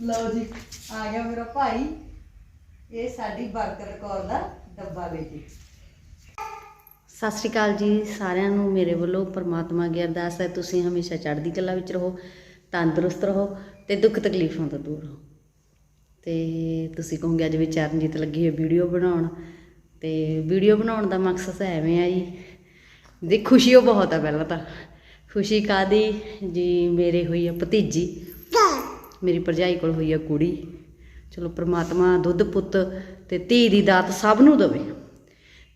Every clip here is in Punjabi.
ਲਓ ਜੀ, ਆ ਗਿਆ ਮੇਰਾ ਭਾਈ। ਇਹ ਸਾਡੀ ਬਰਕਤ ਕੌਰ ਦਾ ਡੱਬਾ ਬੇਟੀ ਸਤਿ ਸ਼੍ਰੀ ਅਕਾਲ ਜੀ, ਸਾਰਿਆਂ ਨੂੰ ਮੇਰੇ ਵੱਲੋਂ ਪਰਮਾਤਮਾ ਅੱਗੇ ਅਰਦਾਸ ਹੈ, ਤੁਸੀਂ ਹਮੇਸ਼ਾ ਚੜ੍ਹਦੀ ਕਲਾ ਵਿੱਚ ਰਹੋ, ਤੰਦਰੁਸਤ ਰਹੋ ਤੇ ਦੁੱਖ ਤਕਲੀਫਾਂ ਤੋਂ ਦੂਰ ਰਹੋ। ਤੇ ਤੁਸੀਂ ਕਹੋਗੇ, ਅੱਜ ਵੀ ਚਰਨਜੀਤ ਲੱਗੀ ਹੈ ਵੀਡੀਓ ਬਣਾਉਣ। ਤੇ ਵੀਡੀਓ ਬਣਾਉਣ ਦਾ ਮਕਸਦ ਐਵੇਂ ਆ ਜੀ ਦੇ ਖੁਸ਼ੀ ਉਹ ਬਹੁਤ ਆ ਪਹਿਲਾਂ ਤਾਂ। ਖੁਸ਼ੀ ਕਾਦੀ ਜੀ, ਮੇਰੇ ਹੋਈ ਆ ਭਤੀਜੀ। ਮੇਰੀ ਭਰਜਾਈ ਕੋਲ ਹੋਈ ਆ ਕੁੜੀ। ਚਲੋ ਪ੍ਰਮਾਤਮਾ ਦੁੱਧ ਪੁੱਤ ਤੇ ਧੀ ਦੀ ਦਾਤ ਸਭ ਨੂੰ ਦੇਵੇ।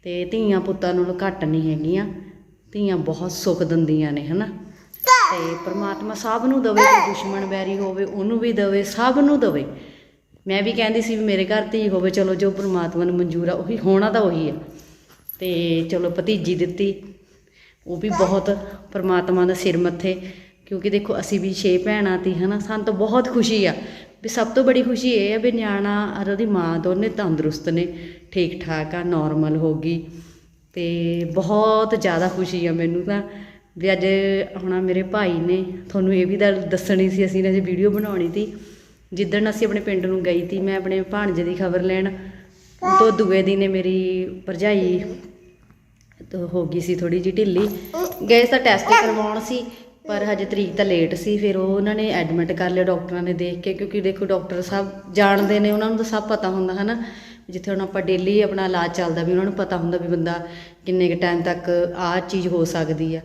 ਤੇ ਧੀਆਂ ਪੁੱਤਾਂ ਨੂੰ ਘੱਟ ਨਹੀਂ ਹੈਗੀਆਂ। ਧੀਆਂ ਬਹੁਤ ਸੁੱਖ ਦਿੰਦੀਆਂ ਨੇ, ਹਨਾ? ਤੇ ਪ੍ਰਮਾਤਮਾ ਸਭ ਨੂੰ ਦੇਵੇ ਕੋਈ ਦੁਸ਼ਮਣ ਵੈਰੀ ਹੋਵੇ, ਉਹਨੂੰ ਵੀ ਦੇਵੇ, ਸਭ ਨੂੰ ਦੇਵੇ। ਮੈਂ ਵੀ ਕਹਿੰਦੀ ਸੀ ਵੀ ਮੇਰੇ ਘਰ ਧੀ ਹੋਵੇ, ਚਲੋ ਜੋ ਪ੍ਰਮਾਤਮਾ ਨੂੰ ਮਨਜ਼ੂਰ ਆ, ਉਹੀ ਹੋਣਾ ਤਾਂ ਉਹੀ ਆ। ਤੇ ਚਲੋ ਭਤੀਜੀ ਦਿੱਤੀ। ਉਹ ਵੀ ਬਹੁਤ ਪ੍ਰਮਾਤਮਾ ਦਾ ਸਿਰ ਮੱਥੇ। ਕਿਉਂਕਿ ਦੇਖੋ ਅਸੀਂ ਵੀ ਛੇ ਭੈਣਾਂ ਤੀ, ਹਨਾ, ਸਾਨੂੰ ਤਾਂ ਬਹੁਤ ਖੁਸ਼ੀ ਆ। ਵੀ ਸਭ ਤੋਂ ਬੜੀ ਖੁਸ਼ੀ ਇਹ ਆ ਵੀ ਨਿਆਣਾ ਔਰ ਉਹਦੀ ਮਾਂ ਦੋਨੇ ਤੰਦਰੁਸਤ ਨੇ ਠੀਕ ਠਾਕ ਆ ਨਾਰਮਲ ਹੋ ਗਈ। ਤੇ ਬਹੁਤ ਜ਼ਿਆਦਾ ਖੁਸ਼ੀ ਆ ਮੈਨੂੰ ਤਾਂ। ਵੀ ਅੱਜ ਹੁਣ ਮੇਰੇ ਭਾਈ ਨੇ ਤੁਹਾਨੂੰ ਇਹ ਵੀ ਗੱਲ ਦੱਸਣੀ ਸੀ, ਅਸੀਂ ਨੇ ਜੇ ਵੀਡੀਓ ਬਣਾਉਣੀ ਤੀ। ਜਿੱਦਣ ਅਸੀਂ ਆਪਣੇ ਪਿੰਡ ਨੂੰ ਗਈ ਤੀ, ਮੈਂ ਆਪਣੇ ਭਾਣਜੇ ਦੀ ਖਬਰ ਲੈਣ ਤੋਂ ਦੂਏ ਦਿਨ ਮੇਰੀ ਭਰਜਾਈ ਹੋ ਗਈ ਸੀ ਥੋੜੀ ਜਿਹੀ ਢਿੱਲੀ। ਗਏ ਤਾਂ ਟੈਸਟ ਕਰਵਾਉਣ ਸੀ। ਪਰ ਹਜੇ ਤਰੀਕ ਤਾਂ ਲੇਟ ਸੀ, ਫਿਰ ਉਹ ਉਹਨਾਂ ਨੇ ਐਡਮਿਟ ਕਰ ਲਿਆ ਡਾਕਟਰਾਂ ਨੇ ਦੇਖ ਕੇ, ਕਿਉਂਕਿ ਦੇਖੋ ਡਾਕਟਰ ਸਾਹਿਬ ਜਾਣਦੇ ਨੇ, ਉਹਨਾਂ ਨੂੰ ਤਾਂ ਸਭ ਪਤਾ ਹੁੰਦਾ ਹੈ ਨਾ ਜਿੱਥੇ ਹੁਣ ਆਪਾਂ ਡੇਲੀ ਆਪਣਾ ਇਲਾਜ ਚੱਲਦਾ ਵੀ ਉਹਨਾਂ ਨੂੰ ਪਤਾ ਹੁੰਦਾ ਵੀ ਬੰਦਾ ਕਿੰਨੇ ਕੁ ਟਾਈਮ ਤੱਕ ਆਹ ਚੀਜ਼ ਹੋ ਸਕਦੀ ਆ।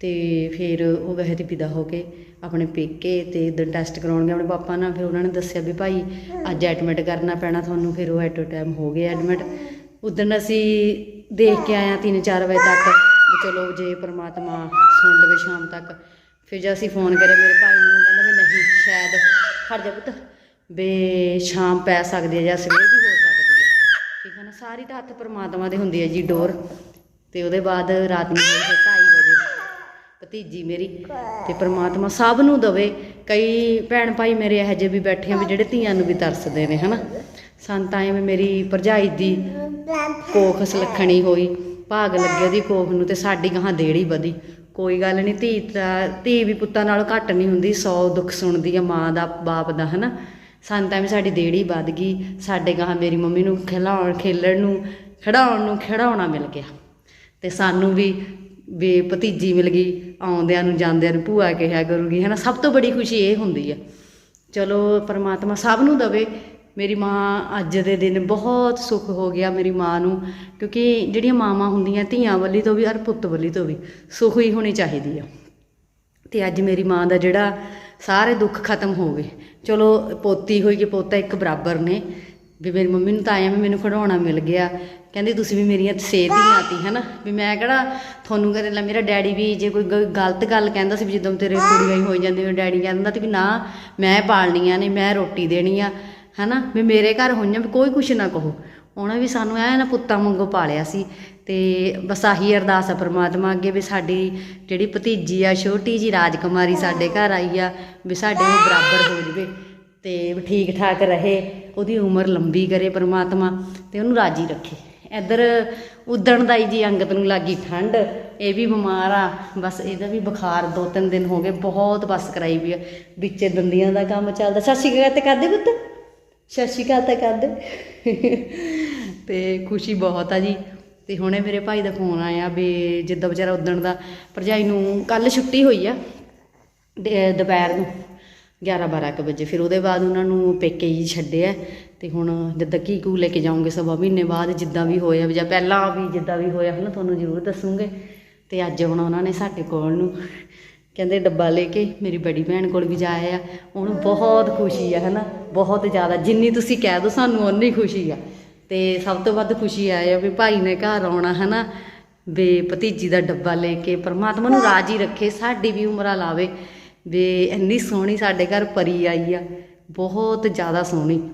ਤੇ ਫਿਰ ਉਹ ਵੈਸੇ ਤੇ ਪਿਦਾ ਹੋ ਕੇ ਆਪਣੇ ਪੇਕੇ ਤੇ ਇਦਾਂ ਟੈਸਟ ਕਰਾਉਣਗੇ ਆਪਣੇ ਪਾਪਾ ਨਾਲ, ਫਿਰ ਉਹਨਾਂ ਨੇ ਦੱਸਿਆ ਵੀ ਭਾਈ ਅੱਜ ਐਡਮਿਟ ਕਰਨਾ ਪੈਣਾ ਤੁਹਾਨੂੰ, ਫਿਰ ਉਹ ਐਟ ਟਾਈਮ ਹੋ ਗਏ ਐਡਮਿਟ ਉਦੋਂ ਅਸੀਂ ਦੇਖ ਕੇ ਆਇਆ 3-4 ਵਜੇ ਤੱਕ ਵੀ ਚਲੋ ਜੇ ਪ੍ਰਮਾਤਮਾ ਸੁਣ ਲਵੇ ਸ਼ਾਮ ਤੱਕ। ਫਿਰ ਜਦ ਅਸੀਂ ਫੋਨ ਕਰਿਆ, ਮੇਰੇ ਭਾਈ ਨੂੰ ਕਹਿੰਦਾ ਵੀ ਨਹੀਂ, ਸ਼ਾਇਦ ਖੜ ਜਾ ਪੁੱਤ, ਵੀ ਸ਼ਾਮ ਪੈ ਸਕਦੀ ਹੈ ਜਾਂ ਸਵੇਰ ਵੀ ਹੋ ਸਕਦੀ ਹੈ। ਠੀਕ ਹੈ ਨਾ, ਸਾਰੀ ਤਾਂ ਹੱਥ ਪਰਮਾਤਮਾ ਦੇ ਹੁੰਦੀ ਹੈ ਜੀ ਡੋਰ। ਤੇ ਉਹਦੇ ਬਾਅਦ ਰਾਤ ਨੂੰ ਹੋਈ ਫਿਰ 2:30 ਵਜੇ, ਭਤੀਜੀ ਮੇਰੀ, ਤੇ ਪਰਮਾਤਮਾ ਸਭ ਨੂੰ ਦਵੇ। ਕਈ ਭੈਣ ਭਾਈ ਮੇਰੇ ਇਹੋ ਜਿਹੇ ਵੀ ਬੈਠੇ ਆ ਵੀ ਜਿਹੜੇ ਧੀਆਂ ਨੂੰ ਵੀ ਤਰਸਦੇ ਨੇ, ਹਨਾ। ਸੰਤ ਐਵੇਂ ਮੇਰੀ ਭਰਜਾਈ ਦੀ ਕੋਖ ਸੁਲੱਖਣੀ ਹੋਈ, ਭਾਗ ਲੱਗੇ ਉਹਦੀ ਕੋਖ ਨੂੰ ਤੇ ਸਾਡੀ ਗਾਹਾਂ ਦੇੜੀ ਵਧੀ। ਕੋਈ ਗੱਲ ਨਹੀਂ ਧੀ ਤਾਂ ਧੀ ਵੀ ਪੁੱਤਾਂ ਨਾਲੋਂ ਘੱਟ ਨਹੀਂ ਹੁੰਦੀ 100 ਦੁੱਖ ਸੁਣਦੀ ਆ ਮਾਂ ਦਾ, ਬਾਪ ਦਾ, ਹਨਾ? ਤਾਂ ਵੀ ਸਾਡੀ ਦੇੜੀ ਵੱਧ ਗਈ, ਸਾਡੇ ਗਾਂ ਮੇਰੀ ਮੰਮੀ ਨੂੰ ਖਿਲਾਉਣ, ਖੇਲਣ ਨੂੰ ਖੜਾਉਣ ਨੂੰ ਖਿਡਾਉਣਾ ਮਿਲ ਗਿਆ। ਤੇ ਸਾਨੂੰ ਵੀ ਵੀ ਭਤੀਜੀ ਮਿਲ ਗਈ, ਆਉਂਦਿਆਂ ਨੂੰ ਜਾਂਦਿਆਂ ਨੂੰ ਭੂਆ ਕਿਹਾ ਕਰੂਗੀ, ਹਨਾ? ਸਭ ਤੋਂ ਬੜੀ ਖੁਸ਼ੀ ਇਹ ਹੁੰਦੀ ਆ। ਚਲੋ, ਪਰਮਾਤਮਾ ਸਭ ਨੂੰ ਦਵੇ ਮੇਰੀ ਮਾਂ ਅੱਜ ਦੇ ਦਿਨ ਬਹੁਤ ਸੁੱਖ ਹੋ ਗਿਆ ਮੇਰੀ ਮਾਂ ਨੂੰ, ਕਿਉਂਕਿ ਜਿਹੜੀਆਂ ਮਾਵਾਂ ਹੁੰਦੀਆਂ ਧੀਆਂ ਵੱਲੀ ਤੋਂ ਵੀ ਔਰ ਪੁੱਤ ਵੱਲੀ ਤੋਂ ਵੀ ਸੁੱਖ ਹੀ ਹੋਣੀ ਚਾਹੀਦੀ ਆ। ਤੇ ਅੱਜ ਮੇਰੀ ਮਾਂ ਦਾ ਜਿਹੜਾ ਸਾਰੇ ਦੁੱਖ ਖਤਮ ਹੋ ਗਏ। ਚਲੋ ਪੋਤੀ ਹੋਈ ਕਿ ਪੋਤਾ ਇੱਕ ਬਰਾਬਰ ਨੇ, ਵੀ ਮੇਰੀ ਮੰਮੀ ਨੂੰ ਤਾਂ ਆਇਆ ਵੀ ਮੈਨੂੰ ਖੜਾਉਣਾ ਮਿਲ ਗਿਆ। ਕਹਿੰਦੀ ਤੁਸੀਂ ਵੀ ਮੇਰੀਆਂ ਸੇਧੀਆਂ ਤੀ ਹਨਾ? ਵੀ ਮੈਂ ਕਿਹੜਾ ਤੁਹਾਨੂੰ ਕਰੇ ਲਾ ਮੇਰਾ ਡੈਡੀ ਵੀ ਜੇ ਕੋਈ ਗ- ਗਲਤ ਗੱਲ ਕਹਿੰਦਾ ਸੀ ਵੀ ਜਦੋਂ ਤੇਰੇ ਕੁੜੀਆਂ ਹੀ ਹੋਈ ਜਾਂਦੀਆਂ, ਡੈਡੀ ਕਹਿੰਦਾ ਤੇ ਵੀ ਨਾ, ਮੈਂ ਪਾਲਣੀਆਂ ਨੇ, ਮੈਂ ਰੋਟੀ ਦੇਣੀ ਆ। ਹਨਾ, ਵੀ ਮੇਰੇ ਘਰ ਹੋਈਆਂ ਵੀ ਕੋਈ ਕੁਛ ਨਾ ਕਹੋ। ਉਹਨੇ ਵੀ ਸਾਨੂੰ ਐ ਨਾ ਪੁੱਤਾਂ ਵਾਂਗੂ ਪਾਲਿਆ ਸੀ ਤੇ ਬਸ ਆਹੀ ਅਰਦਾਸ ਆ ਪ੍ਰਮਾਤਮਾ ਅੱਗੇ ਵੀ ਸਾਡੀ ਜਿਹੜੀ ਭਤੀਜੀ ਆ, ਛੋਟੀ ਜੀ ਰਾਜਕੁਮਾਰੀ ਸਾਡੇ ਘਰ ਆਈ ਆ, ਵੀ ਸਾਡੇ ਨੂੰ ਬਰਾਬਰ ਹੋ ਜਵੇ ਤੇ ਠੀਕ ਠਾਕ ਰਹੇ, ਉਹਦੀ ਉਮਰ ਲੰਬੀ ਕਰੇ ਪ੍ਰਮਾਤਮਾ ਤੇ ਉਹਨੂੰ ਰਾਜੀ ਰੱਖੇ। ਇੱਧਰ ਉਦਣ ਦਾ ਹੀ ਜੀ ਅੰਗਤ ਨੂੰ ਲੱਗੀ ਠੰਡ, ਇਹ ਵੀ ਬਿਮਾਰ ਆ, ਬਸ ਇਹਦਾ ਵੀ ਬੁਖਾਰ ਦੋ ਤਿੰਨ ਦਿਨ ਹੋ ਗਏ, ਬਹੁਤ ਬਸ ਕਰਾਈ ਵੀ ਆ। ਵਿੱਚੇ ਦੰਦੀਆਂ ਦਾ ਕੰਮ ਚੱਲਦਾ। ਸਤਿ ਸ਼੍ਰੀ ਅਕਾਲ ਤੇ ਕਰਦੇ ਪੁੱਤ। ਸਤਿ ਸ਼੍ਰੀ ਅਕਾਲ ਤਾਂ ਕਰਦੇ। ਤੇ ਖੁਸ਼ੀ ਬਹੁਤ ਆ ਜੀ। ਤੇ ਹੁਣੇ ਮੇਰੇ ਭਾਈ ਦਾ ਫੋਨ ਆਇਆ ਵੀ ਜਿੱਦਾਂ ਵਿਚਾਰਾ ਉਦਣ ਦਾ ਭਰਜਾਈ ਨੂੰ ਕੱਲ ਛੁੱਟੀ ਹੋਈ ਆ ਦ- ਦੁਪਹਿਰ ਨੂੰ 11 12 ਕੁ ਵਜੇ। ਫਿਰ ਉਹਦੇ ਬਾਅਦ ਉਹਨਾਂ ਨੂੰ ਪੇਕੇ ਹੀ ਛੱਡਿਆ। ਤੇ ਹੁਣ ਜਿੱਦਾਂ ਕੀ ਕੂ ਲੈ ਕੇ ਜਾਓਗੇ ਸਵਾ ਮਹੀਨੇ ਬਾਅਦ ਜਿੱਦਾਂ ਵੀ ਹੋਇਆ ਵੀ ਜਾਂ ਪਹਿਲਾਂ ਵੀ ਜਿੱਦਾਂ ਵੀ ਹੋਇਆ, ਹਨਾ ਤੁਹਾਨੂੰ ਜ਼ਰੂਰ ਦੱਸੂਗੇ। ਤੇ ਅੱਜ ਹੁਣ ਉਹਨਾਂ ਨੇ ਸਾਡੇ ਕੋਲ ਨੂੰ ਕਹਿੰਦੇ ਡੱਬਾ ਲੈ ਕੇ ਮੇਰੀ ਬੜੀ ਭੈਣ ਕੋਲ ਵੀ ਜਾਇਆ ਆ ਉਹਨੂੰ ਬਹੁਤ ਖੁਸ਼ੀ ਆ, ਹਨਾ? ਬਹੁਤ ਜ਼ਿਆਦਾ। ਜਿੰਨੀ ਤੁਸੀਂ ਕਹਿ ਦੋ ਸਾਨੂੰ, ਓਨੀ ਖੁਸ਼ੀ ਆ। ਤੇ ਸਭ ਤੋਂ ਵੱਧ ਖੁਸ਼ੀ ਆਏ ਆ ਵੀ ਭਾਈ ਨੇ ਘਰ ਆਉਣਾ, ਹਨਾ? ਵੀ ਭਤੀਜੀ ਦਾ ਡੱਬਾ ਲੈ ਕੇ, ਪਰਮਾਤਮਾ ਨੂੰ ਰਾਜੀ ਰੱਖੇ, ਸਾਡੀ ਵੀ ਉਮਰਾਂ ਲਾਵੇ। ਵੀ ਇੰਨੀ ਸੋਹਣੀ ਸਾਡੇ ਘਰ ਪਰੀ ਆਈ ਆ। ਬਹੁਤ ਜ਼ਿਆਦਾ ਸੋਹਣੀ।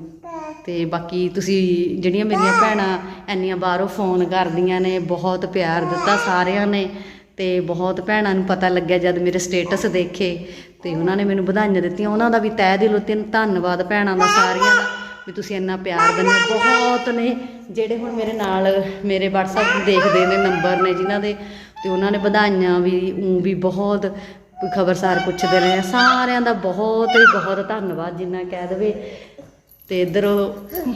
ਤੇ ਬਾਕੀ ਤੁਸੀਂ ਜਿਹੜੀਆਂ ਮੇਰੀਆਂ ਭੈਣਾਂ, ਇੰਨੀਆਂ ਬਾਹਰੋਂ ਫੋਨ ਕਰਦੀਆਂ ਨੇ, ਬਹੁਤ ਪਿਆਰ ਦਿੱਤਾ ਸਾਰਿਆਂ ਨੇ। ਤੇ ਬਹੁਤ ਭੈਣਾਂ ਨੂੰ ਪਤਾ ਲੱਗਿਆ ਜਦ ਮੇਰੇ ਸਟੇਟਸ ਦੇਖੇ ਤੇ ਉਹਨਾਂ ਨੇ ਮੈਨੂੰ ਵਧਾਈਆਂ ਦਿੱਤੀਆਂ ਉਹਨਾਂ ਦਾ ਵੀ ਤਹਿ ਦਿਲੋਂ ਤਿੰਨ ਧੰਨਵਾਦ ਭੈਣਾਂ ਦਾ ਸਾਰੀਆਂ ਦਾ ਵੀ ਤੁਸੀਂ ਇੰਨਾ ਪਿਆਰ ਦਿੰਦੇ ਹੋ। ਬਹੁਤ ਨੇ ਜਿਹੜੇ ਹੁਣ ਮੇਰੇ ਨਾਲ ਮੇਰੇ WhatsApp ਦੇਖਦੇ ਨੇ ਨੰਬਰ ਨੇ ਜਿਨ੍ਹਾਂ ਦੇ ਤੇ ਉਹਨਾਂ ਨੇ ਵਧਾਈਆਂ ਵੀ ਊਂ ਵੀ ਬਹੁਤ ਖਬਰਸਾਰ ਪੁੱਛਦੇ ਰਹੇ ਆ। ਸਾਰਿਆਂ ਦਾ ਬਹੁਤ ਹੀ ਬਹੁਤ ਧੰਨਵਾਦ ਜਿੰਨਾ ਕਹਿ ਦੇਵੇ ਤੇ ਇੱਧਰ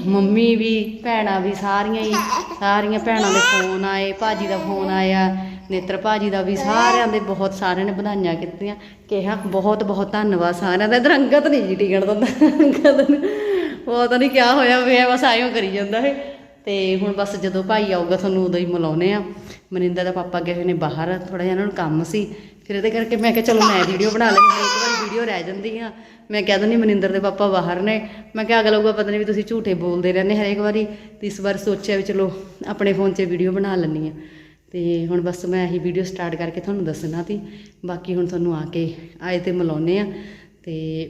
ਮੰਮੀ ਵੀ, ਭੈਣਾਂ ਵੀ ਸਾਰੀਆਂ ਹੀ, ਸਾਰੀਆਂ ਭੈਣਾਂ ਦੇ ਫੋਨ ਆਏ, ਭਾਜੀ ਦਾ ਫੋਨ ਆਇਆ ਨੇਤਰ ਭਾਜੀ ਦਾ ਵੀ ਸਾਰਿਆਂ ਦੇ ਬਹੁਤ ਸਾਰਿਆਂ ਨੇ ਵਧਾਈਆਂ ਕੀਤੀਆਂ। ਕਿਹਾ, ਬਹੁਤ ਬਹੁਤ ਧੰਨਵਾਦ ਸਾਰਿਆਂ ਦਾ। ਇੱਧਰ ਅੰਗਤ ਨਹੀਂ ਜੀ ਟਿਕਣ ਦਿੰਦਾ। ਅੰਗਤ ਨੂੰ ਉਹ ਤਾਂ ਨਹੀਂ ਕਿਹਾ ਹੋਇਆ, ਵੇ ਬਸ ਆਇਓ ਕਰੀ ਜਾਂਦਾ ਹੈ ਤੇ ਹੁਣ ਬਸ ਜਦੋਂ ਭਾਈ ਆਊਗਾ, ਤੁਹਾਨੂੰ ਉਦੋਂ ਹੀ ਮਿਲਾਉਨੇ ਆ। ਮਨਿੰਦਰ ਦਾ ਪਾਪਾ ਗਏ ਹੋਏ ਨੇ ਬਾਹਰ ਥੋੜਾ ਜਿਹਾ ਉਹਨਾਂ ਨੂੰ ਕੰਮ ਸੀ। ਫਿਰ ਇਹਦੇ ਕਰਕੇ ਮੈਂ ਕਿਹਾ, ਚਲੋ ਮੈਂ ਵੀਡੀਓ ਬਣਾ ਲੈਂਦੀ ਹਾਂ, ਇੱਕ ਵਾਰੀ ਵੀਡੀਓ ਰਹਿ ਜਾਂਦੀ ਆ। ਮੈਂ ਕਹਿ ਦਿੰਦੀ, ਮਨਿੰਦਰ ਦੇ ਪਾਪਾ ਬਾਹਰ ਨੇ। ਮੈਂ ਕਿਹਾ, ਅਗਲਾ ਹੋਊਗਾ ਪਤਾ ਨਹੀਂ ਵੀ ਤੁਸੀਂ ਝੂਠੇ ਬੋਲਦੇ ਰਹਿੰਦੇ ਹਰੇਕ ਵਾਰੀ। ਤੇ ਇਸ ਵਾਰ ਸੋਚਿਆ ਵੀ ਚਲੋ, ਆਪਣੇ ਫੋਨ 'ਚ ਵੀਡੀਓ ਬਣਾ ਲੈਂਦੀ ਆ ਤੇ ਹੁਣ ਬਸ ਮੈਂ ਇਹੀ ਵੀਡੀਓ ਸਟਾਰਟ ਕਰਕੇ ਤੁਹਾਨੂੰ ਦੱਸਣਾ ਸੀ। ਬਾਕੀ ਹੁਣ ਤੁਹਾਨੂੰ ਆ ਕੇ ਆਏ ਤੇ ਮਿਲਾਉਨੇ ਆ। ਤੇ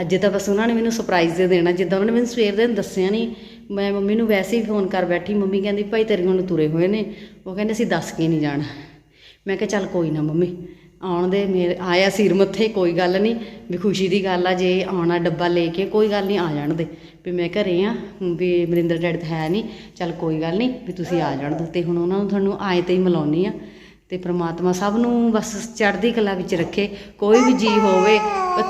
ਅੱਜ ਤਾਂ ਬਸ ਉਹਨਾਂ ਨੇ ਮੈਨੂੰ ਸਰਪ੍ਰਾਈਜ਼ ਦੇ ਦੇਣਾ। ਜਿੱਦਾਂ ਉਹਨਾਂ ਨੇ ਮੈਨੂੰ ਸਵੇਰ ਦੇ ਦਿਨ ਦੱਸਿਆ ਨਹੀਂ ਮੈਂ ਮੰਮੀ ਨੂੰ ਵੈਸੇ ਹੀ ਫੋਨ ਕਰ ਬੈਠੀ। ਮੰਮੀ ਕਹਿੰਦੀ, ਭਾਈ ਤੇਰੇ ਹੁਣ ਤੁਰੇ ਹੋਏ ਨੇ। ਉਹ ਕਹਿੰਦੇ, ਅਸੀਂ ਦੱਸ ਕੇ ਨਹੀਂ ਜਾਣਾ। ਮੈਂ ਕਿਹਾ, ਚੱਲ ਕੋਈ ਨਾ ਮੰਮੀ। ਆਉਣ ਦੇ ਮੇਰੇ ਆਇਆ ਸਿਰ ਮੱਥੇ, ਕੋਈ ਗੱਲ ਨਹੀਂ, ਵੀ ਖੁਸ਼ੀ ਦੀ ਗੱਲ ਆ, ਜੇ ਆਉਣਾ ਡੱਬਾ ਲੈ ਕੇ, ਕੋਈ ਗੱਲ ਨਹੀਂ, ਆ ਜਾਣ ਦੇ। ਵੀ ਮੈਂ ਘਰੇ ਆ, ਵੀ ਮਰਿੰਦਰ ਡੈਡ ਤਾਂ ਹੈ ਨਹੀਂ, ਚੱਲ ਕੋਈ ਗੱਲ ਨਹੀਂ, ਵੀ ਤੁਸੀਂ ਆ ਜਾਣ ਦੋ। ਤੇ ਹੁਣ ਉਹਨਾਂ ਨੂੰ ਤੁਹਾਨੂੰ ਆਏ ਤੇ ਹੀ ਮਿਲਾਉਣੀ ਆ। ਤੇ ਪ੍ਰਮਾਤਮਾ ਸਭ ਨੂੰ ਬਸ ਚੜ੍ਹਦੀ ਕਲਾ ਵਿੱਚ ਰੱਖੇ, ਕੋਈ ਵੀ ਜੀ ਹੋਵੇ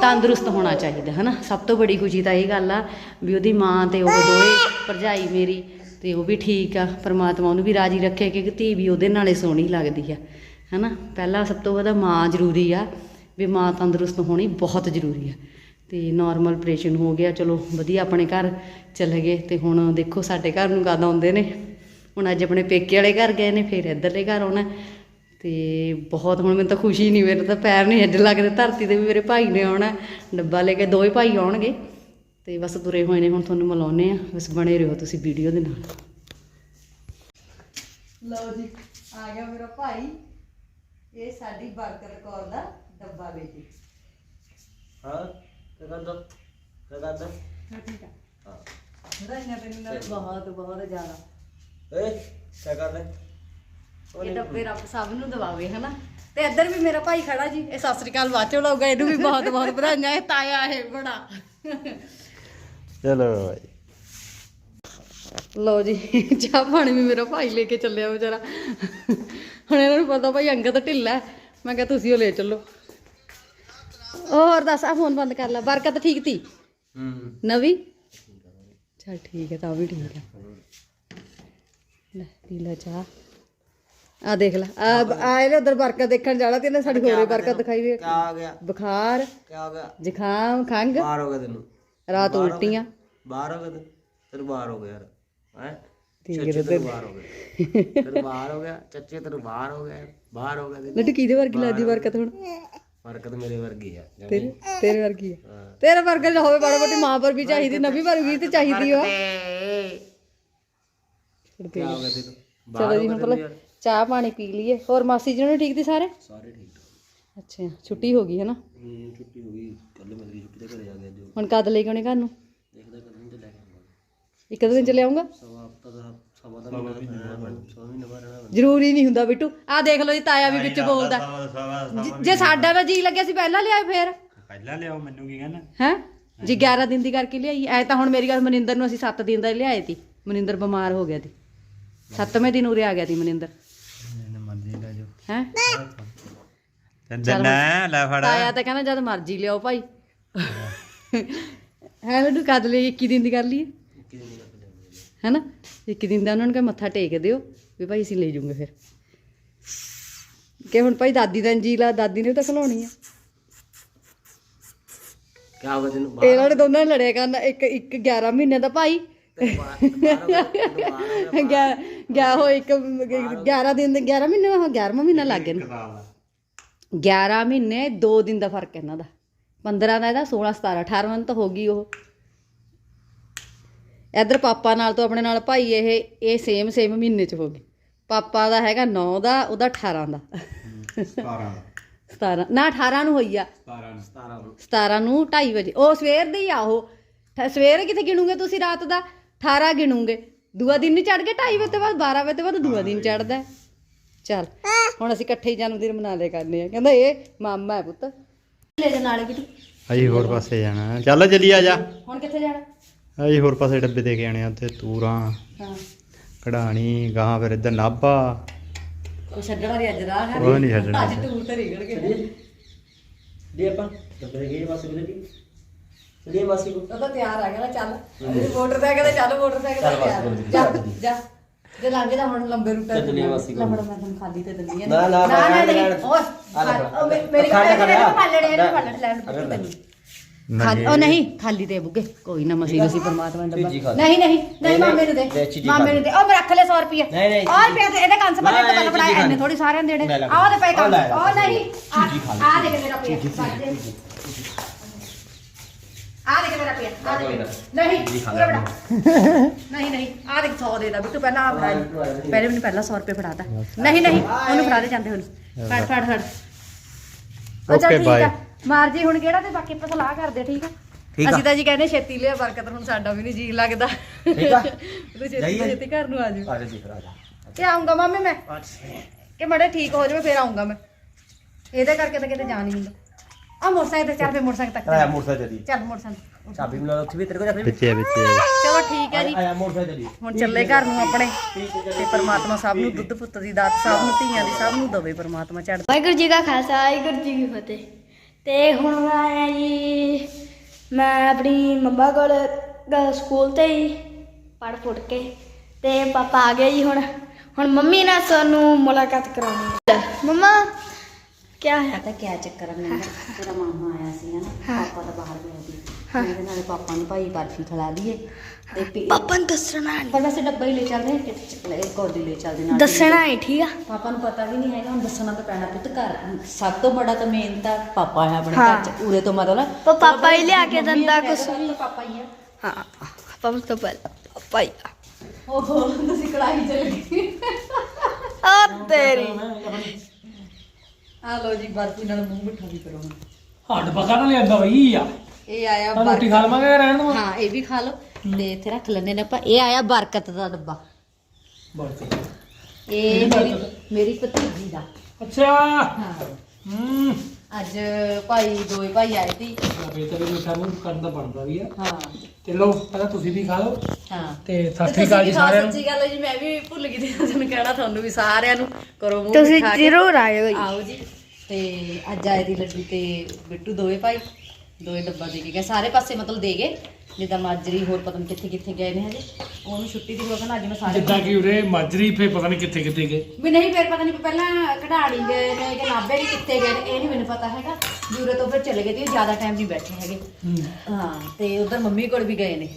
ਤੰਦਰੁਸਤ ਹੋਣਾ ਚਾਹੀਦਾ, ਹਨਾ? ਸਭ ਤੋਂ ਬੜੀ ਖੁਸ਼ੀ ਤਾਂ ਇਹ ਗੱਲ ਆ, ਵੀ ਉਹਦੀ ਮਾਂ ਤੇ ਉਹ ਦੋਏ ਭਰਜਾਈ ਮੇਰੀ, ਤੇ ਉਹ ਵੀ ਠੀਕ ਆ। ਪ੍ਰਮਾਤਮਾ ਉਹਨੂੰ ਵੀ ਰਾਜੀ ਰੱਖੇ ਕਿ ਧੀ ਵੀ ਉਹਦੇ ਨਾਲੇ ਸੋਹਣੀ ਲੱਗਦੀ ਆ। ਹਨਾ? ਪਹਿਲਾਂ ਸਭ ਤੋਂ ਵੱਧ ਮਾਂ ਜ਼ਰੂਰੀ ਆ, ਵੀ ਮਾਂ ਤੰਦਰੁਸਤ ਹੋਣੀ ਬਹੁਤ ਜ਼ਰੂਰੀ ਆ। ਤੇ ਨਾਰਮਲ ਆਪਰੇਸ਼ਨ ਹੋ ਗਿਆ, ਚਲੋ ਵਧੀਆ ਆਪਣੇ ਘਰ ਚਲੇ ਗਏ। ਤੇ ਹੁਣ ਦੇਖੋ ਸਾਡੇ ਘਰ ਨੂੰ ਕਦ ਆਉਂਦੇ ਨੇ। ਹੁਣ ਅੱਜ ਆਪਣੇ ਪੇਕੇ ਵਾਲੇ ਘਰ ਗਏ ਨੇ, ਫਿਰ ਇੱਧਰਲੇ ਘਰ ਆਉਣਾ। ਤੇ ਬਹੁਤ ਹੁਣ ਮੈਨੂੰ ਤਾਂ ਖੁਸ਼ੀ ਨਹੀਂ, ਮੇਰੇ ਤਾਂ ਪੈਰ ਨਹੀਂ ਅੱਜ ਲੱਗਦੇ ਧਰਤੀ ਤੇ ਵੀ ਮੇਰੇ ਭਾਈ ਨੇ ਆਉਣਾ। ਡੱਬਾ ਲੈ ਕੇ ਦੋਵੇਂ ਭਾਈ ਆਉਣਗੇ। ਤੇ ਬਸ ਤੁਰੇ ਹੋਏ ਨੇ, ਹੁਣ ਤੁਹਾਨੂੰ ਮਿਲਾਉਨੇ ਆ। ਬਸ ਬਣੇ ਰਹੋ ਤੁਸੀਂ ਵੀਡੀਓ ਦੇ ਨਾਲ। ਲਓ ਜੀ, ਆ ਗਿਆ ਮੇਰਾ ਭਾਈ। ਇਹ ਸਾਡੀ ਬਰਕਤ ਕੌਰ ਦਾ ਡੱਬਾ ਬੇਟੀ ਹਾਂ ਕੀ ਕਰਦਾ ਕੀ ਕਰਦਾ ਠੀਕ ਆ। ਹਾਂ। ਵਧਾਈਆਂ ਤੈਨੂੰ ਨਾਲ ਬਹੁਤ ਬਹੁਤ ਜ਼ਿਆਦਾ। ਏ ਕੀ ਕਰਦਾ ਇਹ ਡੱਬੇ ਰੱਬ ਸਭ ਨੂੰ ਦਵਾਵੇ ਹਨਾ? ਤੇ ਇੱਧਰ ਵੀ ਮੇਰਾ ਭਾਈ ਖੜਾ ਜੀ। ਇਹ ਸਤਿ ਸ੍ਰੀ ਅਕਾਲ ਬਾਚੋ ਲਾਊਗਾ ਇਹਨੂੰ ਵੀ ਬਹੁਤ ਬਹੁਤ ਵਧਾਈਆਂ। ਇਹ ਤਾਇਆ ਇਹ ਬੜਾ। ਚਲੋ ਭਾਈ ਲਓ ਜੀ ਚਾਹ ਪਾਣੀ ਵੀ ਮੇਰਾ ਭਾਈ ਲੈ ਕੇ ਚੱਲਿਆ ਵਿਚਾਰਾ। ਹੁਣ ਇਹਨਾਂ ਨੂੰ ਪਤਾ ਭਾਈ ਅੰਗਤ ਢਿੱਲਾ। ਮੈਂ ਕਿਹਾ ਤੁਸੀਂ ਉਹ ਲੈ ਚੱਲੋ। ਹੋਰ ਦੱਸ ਆ ਫੋਨ ਬੰਦ ਕਰ ਲੈ। ਬਰਕਤ ਠੀਕ ਤੀ? ਹੂੰ ਨਵੀਂ? ਚਲ ਠੀਕ ਹੈ ਤਾਂ ਵੀ ਠੀਕ ਹੈ। ਲੈ ਪੀ ਲੈ ਚਾਹ। ਆ ਦੇਖ ਲੈ ਆ ਇਹਨੇ ਉਧਰ ਬਰਕਤ ਦੇਖਣ ਜਾਣਾ ਤੇ ਇਹਨੇ ਸਾਡੀ ਹੋਰੇ ਬਰਕਤ ਦਿਖਾਈ ਦੇ ਆ ਗਿਆ? ਬੁਖਾਰ ਕੀ ਆ ਗਿਆ? ਜ਼ੁਕਾਮ ਖੰਗ ਬਾਹਰ ਹੋ ਗਿਆ ਤੈਨੂੰ। ਰਾਤ ਉਲਟੀਆਂ। ਬਾਹਰ ਹੋ ਗਿਆ ਤੈਨੂੰ ਬਾਹਰ ਹੋ ਗਿਆ ਯਾਰ। ਹੈ? ਠੀਕ ਚੱਚੇ ਤੈਨੂੰ ਬਾਹਰ ਹੋ ਗਿਆ ਤੈਨੂੰ ਬਾਹਰ ਹੋ ਗਿਆ ਚੱਚੇ ਤੈਨੂੰ ਬਾਹਰ ਹੋ ਗਿਆ ਬਾਹਰ ਹੋ ਗਿਆ ਲੱਡੂ ਕਿਹਦੇ ਵਰਗੀ ਲੱਗਦੀ ਬਰਕਤ ਹੁਣ? ਫਰਕਤ ਮੇਰੇ ਵਰਗੀ ਆ ਤੇਰੇ ਤੇਰੇ ਵਰਗੀ ਆ। ਤੇਰੇ ਵਰਗਾ ਜੇ ਹੋਵੇ ਬੜਾ ਬੜੀ ਮਾਂ ਪਰ ਵੀ ਚਾਹੀਦੀ ਨਵੀਂ ਵਰਗੀ ਤੇ ਚਾਹੀਦੀ ਹੋ ਕੀ ਹੋ ਗਿਆ ਤੈਨੂੰ? ਚਲੋ ਜੀ ਹੁਣ ਪਹਿਲਾਂ ਚਾਹ ਪਾਣੀ ਪੀ ਲਈਏ। ਹੋਰ ਮਾਸੀ ਜੀ ਨੂੰ ਠੀਕ ਦੀ ਸਾਰੇ? ਸਾਰੇ ਠੀਕ। ਅੱਛਾ ਛੁੱਟੀ ਹੋ ਗਈ ਹੈ ਨਾ ਹੂੰ ਛੁੱਟੀ ਹੋ ਗਈ। ਕੱਲ ਮੇਰੀ ਛੁੱਟੀ ਤੇ ਘਰੇ ਆ ਜੋ ਹੁਣ ਕਦ ਲੈ ਕੇ ਆਉਣੇ ਘਰ ਨੂੰ? ਦੇਖਦਾ ਇੱਕ ਦੋ ਦਿਨ ਚ ਲਿਆਉਂਗਾ ਸਵਾ ਹਫਤਾ ਦਾ ਸਵਾ ਦਾ ਮਹੀਨਾ ਰਹਿਣਾ ਸਵਾ ਮਹੀਨਾ ਬਾਅਦ ਰਹਿਣਾ ਜ਼ਰੂਰੀ ਨਹੀਂ ਹੁੰਦਾ ਬਿੱਟੂ। ਆ ਦੇਖ ਲਓ ਜੀ ਤਾਇਆ ਵੀ ਵਿੱਚ ਬੋਲਦਾ। ਜੇ- ਜੇ ਸਾਡਾ ਦਾ ਜੀ ਲੱਗਿਆ ਸੀ ਪਹਿਲਾਂ ਲਿਆਏ ਫੇਰ। ਪਹਿਲਾਂ ਲਿਆਓ ਮੈਨੂੰ ਕੀ ਕਹਿਣਾ? ਹੈ? ਜੀ 11 ਦਿਨ ਦੀ ਕਰਕੇ ਲਿਆਈ। ਐ ਤਾਂ ਹੁਣ ਮੇਰੀ ਗੱਲ ਮਨਿੰਦਰ ਨੂੰ ਅਸੀਂ 7 ਦਿਨ ਦਾ ਹੀ ਲਿਆਏ ਤੀ। ਮਨਿੰਦਰ ਬਿਮਾਰ ਹੋ ਗਿਆ ਸੀ 7ਵੇਂ ਦਿਨ ਉਰੇ ਆ ਗਿਆ ਸੀ ਮਨਿੰਦਰ। ਮੈਨੂੰ ਮਰਜ਼ੀ ਲੈ ਜਾਓ। ਹੈ? ਚੱਲ ਨਾ ਲੈ ਫੜ। ਤਾਇਆ ਤਾਂ ਕਹਿੰਦਾ ਜਦ ਮਰਜ਼ੀ ਲਿਆਓ ਭਾਈ। ਹੈ ਲੱਡੂ ਕਦ ਲਈ 21 ਦਿਨ ਦੀ ਕਰ ਲਈਏ? ਹੈਨਾ? 21 ਦਿਨ ਦਾ ਉਹਨਾਂ ਨੂੰ ਕਹ ਮੱਥਾ ਟੇਕ ਦਿਓ ਵੀ ਭਾਈ ਅਸੀਂ ਲੈ ਜੂਗੇ ਫਿਰ। ਕਿ ਹੁਣ ਭਾਈ ਦਾਦੀ ਦਾ ਜੀ ਲਾ ਦਾਦੀ ਨੇ ਤਾਂ ਖਲਾਉਣੀ ਆ। ਕੀ ਹੋ ਗਿਆ ਤੈਨੂੰ ਇਹਨਾਂ ਨੇ ਦੋਨਾਂ ਨੇ ਲੜਿਆ ਕਰਨਾ ਇੱਕ ਇੱਕ 11 ਮਹੀਨੇ ਦਾ ਭਾਈ। ਗਿਆ ਗਿਆ ਹੋ ਇੱਕ 11 ਦਿਨ ਦੇ 11 ਮਹੀਨੇ ਉਹ 11ਵਾਂ ਮਹੀਨਾ ਲੱਗ ਗਿਆ ਨਾ 11 ਮਹੀਨੇ 2 ਦਿਨ ਦਾ ਫ਼ਰਕ ਹੈ ਇਹਨਾਂ ਦਾ। 15 ਦਾ ਇਹਦਾ 16 17 18 ਤਾਂ ਹੋ ਗਈ ਉਹ। ਇਧਰ ਪਾਪਾ ਨਾਲ ਤੋਂ ਆਪਣੇ ਨਾਲ ਭਾਈ ਇਹ ਇਹ ਸੇਮ ਸੇਮ ਮਹੀਨੇ ਚ ਹੋ ਗਏ। ਪਾਪਾ ਦਾ ਹੈਗਾ 9 ਦਾ ਉਹਦਾ 18 ਦਾ। 17 17 ਨਾ 18 ਨੂੰ ਹੋਈ ਆ। 17 17 ਨੂੰ। 17 ਨੂੰ 2:30 ਵਜੇ। ਉਹ ਸਵੇਰ ਦੇ ਹੀ ਆ ਉਹ। ਸਵੇਰ ਕਿੱਥੇ ਗਿਣੂਗੇ ਤੁਸੀਂ ਰਾਤ ਦਾ? 18 ਗਿਣੂਗੇ। ਦੂਆ ਦਿਨ ਨਹੀਂ ਚੜ ਕੇ 2:30 ਵਜੇ ਤੋਂ ਬਾਅਦ 12 ਵਜੇ ਤੋਂ ਬਾਅਦ ਦੂਆ ਦਿਨ ਚੜਦਾ ਚੱਲ ਹੁਣ ਅਸੀਂ ਇਕੱਠੇ ਹੀ ਜਨਮ ਦਿਨ ਮਨਾ ਲਿਆ ਕਰਨੇ ਆ। ਕਹਿੰਦਾ ਇਹ ਮਾਮਾ ਹੈ ਪੁੱਤ। ਲੈ ਜਾ ਨਾਲੇ ਕਿਤੇ। ਅਜੀ ਹੋਰ ਪਾਸੇ ਜਾਣਾ। ਚੱਲ ਜਲੀ ਆ ਜਾ। ਹੁਣ ਕਿੱਥੇ ਜਾਣਾ? ਅਜੀ ਹੋਰ ਪਾਸੇ ਡੱਬੇ ਦੇ ਕੇ ਆਣੇ ਆ ਤੇ ਤੂਰਾਂ ਹਾਂ। ਕਢਾਣੀ ਗਾਂ ਫਿਰ ਇੱਧਰ ਨਾਭਾ। ਉਹ ਛੱਡਣਾ ਦੀ ਅੱਜ ਰਾਹ ਹੈ ਉਹ ਨਹੀਂ ਛੱਡਣਾ। ਅੱਜ ਟੂਰ ਤੇ ਨਿਕਲ ਗਏ। ਦੇ ਆਪਾਂ। ਡੱਬੇ ਦੇ ਗਏ ਪਾਸੇ ਵੀ ਲੱਗੀ ਚਲੀਏ ਮਾਸੀ ਕੋ ਉਹ ਤਾਂ ਤਿਆਰ ਆ ਗਿਆ ਨਾ ਚੱਲ ਮੋਟਰਸਾਈਕਲ ਤੇ ਚੱਲ ਮੋਟਰਸਾਈਕਲ ਚੱਲ ਤੇ ਬਸ, ਬਸ, ਜਾ। ਬਸ। ਜਾ। ਜੇ ਲੰਘ ਜਾ ਹੁਣ ਲੰਬੇ ਰੂਟਾਂ ਚੱਲ ਚੱਲੀਏ ਮਾਸੀ ਕੋਲ। ਲੰਬੜ ਮੈਂ ਤੁਹਾਨੂੰ ਖਾਲੀ ਤੇ ਦਿੰਦੀ ਆ ਨਾ, ਨਾ, ਨਾ ਨਾ, ਨਾ, ਆ। ਖਾਲੀ ਉਹ ਨਹੀਂ ਖਾਲੀ ਤੇ ਬੁੱਗੇ ਕੋਈ ਨਾ ਮਸੀ ਤੁਸੀਂ ਪਰਮਾਤਮਾ ਦਾ ਖਾ ਲੈ। ਨਹੀਂ ਨਹੀਂ ਨਹੀਂ, ਨਹੀਂ ਮਾਮੇ ਨੂੰ ਦੇ ਦੇ, ਚੀਜ਼ੀ ਮਾਮੇ ਖਾ ਨੂੰ ਦੇ। ਉਹ ਮੈਂ ਰੱਖ ਲੈ 100 ਰੁਪਏ ਨਹੀਂ, ਨਹੀਂ, ਔਰ ਪਿਆ ਤੇ ਇਹਦੇ ਕੰਸ ਪਰ ਨਾ, ਪਤਾ ਚੀਜ਼ੀ ਖਾ ਥੋੜੀ ਸਾਰਿਆਂ ਦੇ ਦੇਣੇ। ਲੈ ਲੈ। ਆਹ ਦੇ ਪਏ ਲੈ ਕੰਸ ਲੈ, ਉਹ ਨਹੀਂ ਚੀਜ਼ੀ ਖਾ ਲੈ, ਆ ਦੇਖ ਮੇਰਾ ਪਿਆ ਆ। ਦੇਖ ਮੇਰਾ ਪਿਆ ਆ। ਕੋਈ ਨਾ। ਨਹੀਂ ਚੀਜ਼ੀ ਖਾ ਪੂਰਾ ਲੈ। ਬੜਾ ਨਹੀਂ ਨਹੀਂ ਆ ਦੇਖ 100 ਦੇ ਦਾ। ਬਿੱਟੂ ਪਹਿਲਾਂ ਆ ਫੜਾ। ਲਈ। ਪਹਿਲੇ ਮੈਨੂੰ ਪਹਿਲਾਂ 100 ਰੁਪਏ ਫੜਾਤਾ। ਨਹੀਂ ਨਹੀਂ ਉਹਨੂੰ ਫੜਾ ਦੇ ਜਾਂਦੇ ਹੁਣ। ਫੜ ਫੜ ਫੜ। ਉਹ ਚੱਲ Okay, ਠੀਕ bye. ਮਾਰ ਜੀ ਹੁਣ ਕਿਹੜਾ ਤੇ ਬਾਕੀ ਆਪਾਂ ਸਲਾਹ ਕਰਦੇ ਠੀਕ ਆ? ਠੀਕ ਆ। ਅਸੀਂ ਤਾਂ ਜੀ ਕਹਿੰਦੇ ਛੇਤੀ ਲਿਆ ਬਰਕਤ ਹੁਣ ਸਾਡਾ ਵੀ ਨਹੀਂ ਜੀ ਲੱਗਦਾ। ਠੀਕ ਆ। ਤੂੰ ਛੇਤੀ ਜਾਈਏ। ਛੇਤੀ ਘਰ ਨੂੰ ਆ ਜਾ ਆ ਜਾ ਜੀ ਫਿਰ ਆ ਜਾ। ਤੇ ਆਉਂਗਾ ਮਾਮੇ ਮੈਂ? ਕਿ ਮੜੇ ਠੀਕ ਹੋ ਜਾਵੇ ਫੇਰ ਆਉਂਗਾ ਮੈਂ। ਇਹਦੇ ਕਰਕੇ ਤਾਂ ਕਿਤੇ ਜਾ ਨਹੀਂ ਹੁੰਦਾ ਆ ਮੋਟਰਸਾਈਕਲ ਤੇ ਚੱਲ ਫੇ ਮੋਟਰਸਾਈਕਲ ਤੱਕ ਆਇਆ। ਮੋਟਰਸਾਈਕਲ ਚਲੀ ਚੱਲ ਮੋਟਰਸਾਈਕਲ ਚਾਬੀ ਮਿਲਾ ਉੱਥੇ ਵੀ ਤੇਰੇ ਕੋਲ ਲਈ ਪਿੱਛੇ ਪਿੱਛੇ। ਚਲੋ ਠੀਕ ਹੈ ਜੀ। ਆਇਆ ਮੋਟਰਸਾਈਕਲ ਚਲੀ ਹੁਣ ਚੱਲੇ ਘਰ ਨੂੰ ਆਪਣੇ। ਤੇ ਪਰਮਾਤਮਾ ਸਭ ਨੂੰ ਦੁੱਧ ਪੁੱਤ ਦੀ ਦਾਤ ਸਭ ਨੂੰ ਧੀਆਂ ਦੀ ਸਭ ਨੂੰ ਦਵੇ ਪਰਮਾਤਮਾ ਚੜ੍ਹ ਵਾਹਿਗੁਰੂ ਜੀ ਕਾ ਖਾਲਸਾ ਵਾਹਿਗੁਰੂ ਜੀ ਕੀ ਫਤਿਹ। ਤੇ ਹੁਣ ਮੈਂ ਆਇਆ ਜੀ ਮੈਂ ਆਪਣੀ ਮੰਮਾ ਕੋਲ ਗ- ਸਕੂਲ ਤੇ ਹੀ ਪੜ ਫੁੱਟ ਕੇ ਤੇ ਪਾਪਾ ਆ ਗਏ ਜੀ ਹੁਣ। ਹੁਣ ਮੰਮੀ ਨਾਲ ਸਾਨੂੰ ਮੁਲਾਕਾਤ ਕਰਾਉਣੀ ਹੈ। ਮੰਮਾ ਕੀ ਹੈ ਪਤਾ ਕਿਆ ਚੱਕਰ ਆ ਮੈਨੂੰ? ਤੇਰਾ ਮਾਮਾ ਆਇਆ ਸੀ ਨਾ ਹਾਂ। ਪਾਪਾ ਤਾਂ ਬਾਹਰ ਗਿਆ ਸੀ। ਉਹਦੇ ਨਾਲ ਪਾਪਾ ਨੂੰ ਭਾਈ ਬਰਫੀ ਖਿਲਾ ਦਈਏ। ਤੇ ਪੀ- ਪਾਪਾ ਨੂੰ ਦੱਸਣਾ ਨਹੀਂ। ਪਰ ਵੈਸੇ ਡੱਬਾ ਹੀ ਲੈ ਚੱਲਦੇ ਹਾਂ ਕਿਤੇ ਚੱਕ ਲੈ ਕੋਡੀ ਲੈ ਚੱਲਦੇ ਨਾਲ। ਦੱਸਣਾ ਹੈ ਠੀਕ ਆ। ਪਾਪਾ ਨੂੰ ਪਤਾ ਵੀ ਨਹੀਂ ਹੈਗਾ ਹੁਣ ਦੱਸਣਾ ਤਾਂ ਪੈਣਾ ਪੁੱਤ ਘਰ। ਸਭ ਤੋਂ ਬੜਾ ਤਾਂ ਮੇਨ ਤਾਂ ਪਾਪਾ ਹੈ ਆਪਣੇ। ਘਰ ਚ ਉਰੇ ਤੋਂ ਮਤਲਬ। ਪਰ ਪਾਪਾ ਹੀ ਲਿਆ ਕੇ ਮੰਮੀ ਦਿੰਦਾ ਆ ਕਹਿ ਕੁਛ। ਦੋ ਵੀ। ਪਾਪਾ ਹੀ ਹੈ ਹਾਂ ਪਾਪਾ ਨੂੰ ਤਾਂ ਪਹਿਲਾਂ ਪਾਪਾ ਹੀ ਆ। ਓਹੋ ਤੁਸੀਂ ਕੜਾਈ ਚ ਲੱਗੀ। ਆ ਤੇਰੀ। ਆ ਲੋ ਜੀ ਬਰਫੀ ਨਾਲ ਮੂੰਹ ਮਿੱਠਾ ਵੀ ਕਰੋ ਹੁਣ। ਹੱਡ ਪਕਾ ਨਾ ਲਿਆਂਦਾ ਬਈ ਆ। ਇਹ ਆਇਆ ਤਾਂ ਰੋਟੀ ਖਾ ਲਵਾਂਗੇ ਰਹਿਣ ਨੂੰ ਹਾਂ ਇਹ ਵੀ ਖਾ ਲਓ ਤੇ ਇੱਥੇ ਰੱਖ ਲੈਣੇ ਨੇ ਆਪਾਂ। ਇਹ ਆਇਆ ਬਰਕਤ ਦਾ ਡੱਬਾ। ਇਹ ਮੇਰੀ ਮੇਰੀ ਭਤੀਜੀ ਦਾ। ਅੱਛਾ। ਹਾਂ। ਹੂੰ। ਅੱਜ ਭਾਈ ਦੋਏ ਭਾਈ ਆਏ ਸੀ। ਅਬੇ ਤੇਰੇ ਮਿੱਠਾ ਨੂੰ ਕਰਨ ਦਾ ਬਣਦਾ ਵੀ ਆ। ਹਾਂ। ਤੇ ਲੋ ਪਹਿਲਾਂ ਤੁਸੀਂ ਵੀ ਖਾ ਲਓ। ਹਾਂ। ਤੇ ਤੇ ਸਤਿ ਸ੍ਰੀ ਅਕਾਲ ਜੀ ਤੁਸੀਂ ਵੀ ਖਾਓ, ਸਾਰਿਆਂ ਨੂੰ। ਸੱਚੀ ਗੱਲ ਹੈ ਜੀ ਮੈਂ ਵੀ ਭੁੱਲ ਗਈ ਸੀ। ਤੁਹਾਨੂੰ ਕਹਿਣਾ ਤੁਹਾਨੂੰ ਵੀ ਸਾਰਿਆਂ ਨੂੰ ਕਰੋ ਮੂੰਹ ਤੁਸੀਂ ਮਿਠਾ ਕੇ। ਜ਼ਰੂਰ ਆਇਓ ਜੀ। ਆਓ ਜੀ। ਤੇ ਅੱਜ ਆਏ ਦੀ ਲੱਡੂ ਤੇ ਬਿੱਟੂ ਦੋਵੇਂ ਭਾਈ। ਦੋਏ ਡੱਬਾ ਦੇ ਕੇ ਗਏ। ਸਾਰੇ ਪਾਸੇ ਮਤਲਬ ਦੇ ਗਏ। ਜਿੱਦਾਂ ਮਾਜਰੀ ਹੋਰ ਪਤਾ ਨਹੀਂ ਕਿੱਥੇ ਕਿੱਥੇ ਗਏ ਨੇ ਹਜੇ। ਉਹਨੂੰ ਛੁੱਟੀ ਦੀ ਵਜ੍ਹਾ ਨਾਲ ਅੱਜ ਮੈਂ ਸਾਰੇ ਜਿੱਦਾਂ ਕਿ ਉਰੇ ਮਾਜਰੀ ਫੇ ਪਤਾ ਨਹੀਂ ਕਿੱਥੇ ਕਿੱਥੇ ਗਏ। ਵੀ ਨਹੀਂ ਫਿਰ ਪਤਾ ਨਹੀਂ ਪਹਿਲਾਂ ਕਢਾੜੀ ਗਏ ਨੇ ਕਿ ਨਾਭੇ ਵੀ ਕਿੱਥੇ ਗਏ ਨੇ ਇਹ ਨਹੀਂ ਮੈਨੂੰ ਪਤਾ ਹੈਗਾ। ਜੂਰੇ ਤੋਂ ਫਿਰ ਚਲੇ ਗਏ ਤੇ ਜ਼ਿਆਦਾ ਟਾਈਮ ਨਹੀਂ ਬੈਠੇ ਹੈਗੇ। ਹੂੰ। ਤੇ ਉਧਰ ਮੰਮੀ ਕੋਲ ਵੀ ਗਏ ਨੇ।